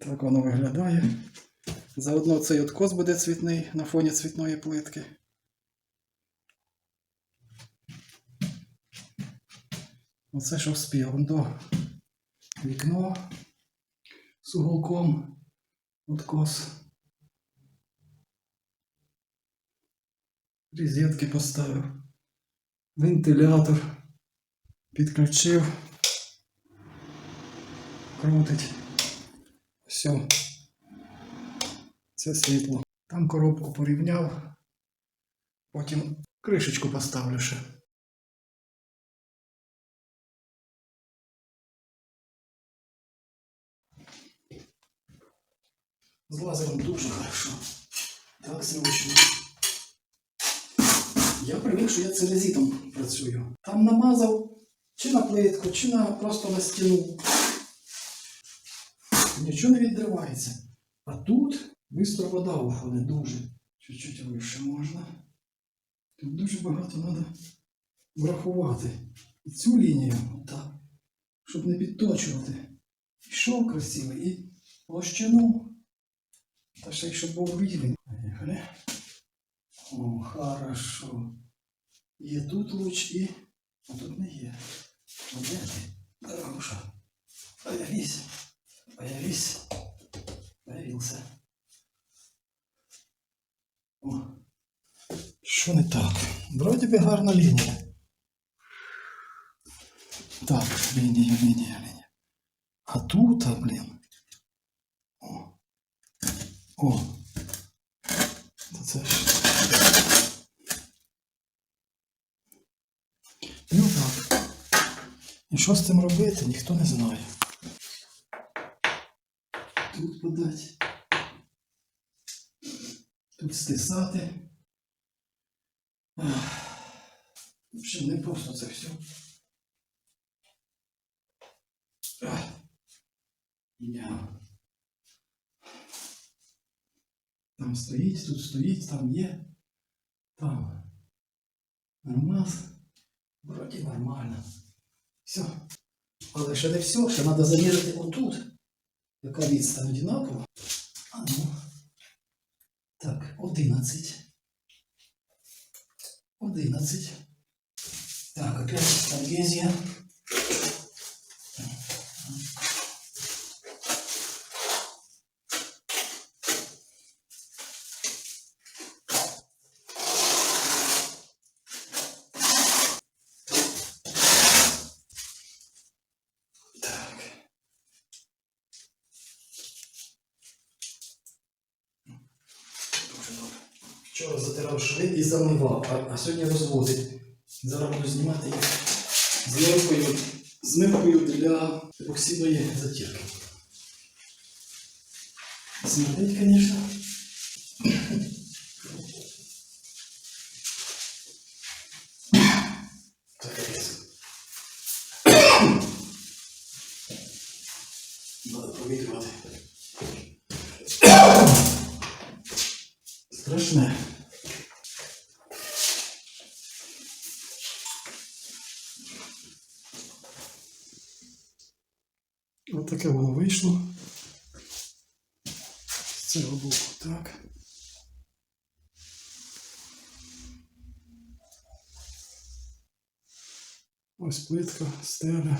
Так воно виглядає. Заодно цей откос буде цвітний на фоні цвітної плитки. Оце що вспів. До вікно з уголком откос. Розетки поставив. Вентилятор. Підключив. Крутить. Все. Це світло. Там коробку порівняв. Потім кришечку поставлю ще. З лазером дуже хорошо. Так зручно. Я привик, що я целезитом працюю. Там намазав чи на плитку, чи на просто на стіну. Нічого не відривається. А тут бистро вода виходить дуже. Чуть-чуть вище можна. Тут дуже багато треба врахувати. І цю лінію, так, щоб не підточувати. Ішов красивий і площину. Та ще й щоб був рівень. О, хорошо. Є тут луч і. А тут не є. Дорогуша. Появись. Появился. О. Що не так? Вроді би гарна лінія. Так, лінія, лінія, лінія. А тут, а, блін. О. О. Та це ж. І отак. І що з цим робити, ніхто не знає. Тут подати. Тут стисати. Ах. В общем, не просто це все. Я. Там стоїть, тут стоїть, там є. Там. Нормас. Вроді нормально. Все. Але ще не все, ще треба заміряти отут. Яка відстань одинакова? А ну. Так, 11. 11. Так, опять адгезия. Вчора затирав шви і замивав, а, а сьогодні розводить. Зараз буду знімати їх змивкою, змивкою для епоксидної затірки. Смердить, звісно. Надо провітрювати. Страшне. Ось таке воно вийшло. З цього боку так. Ось плитка, стеля.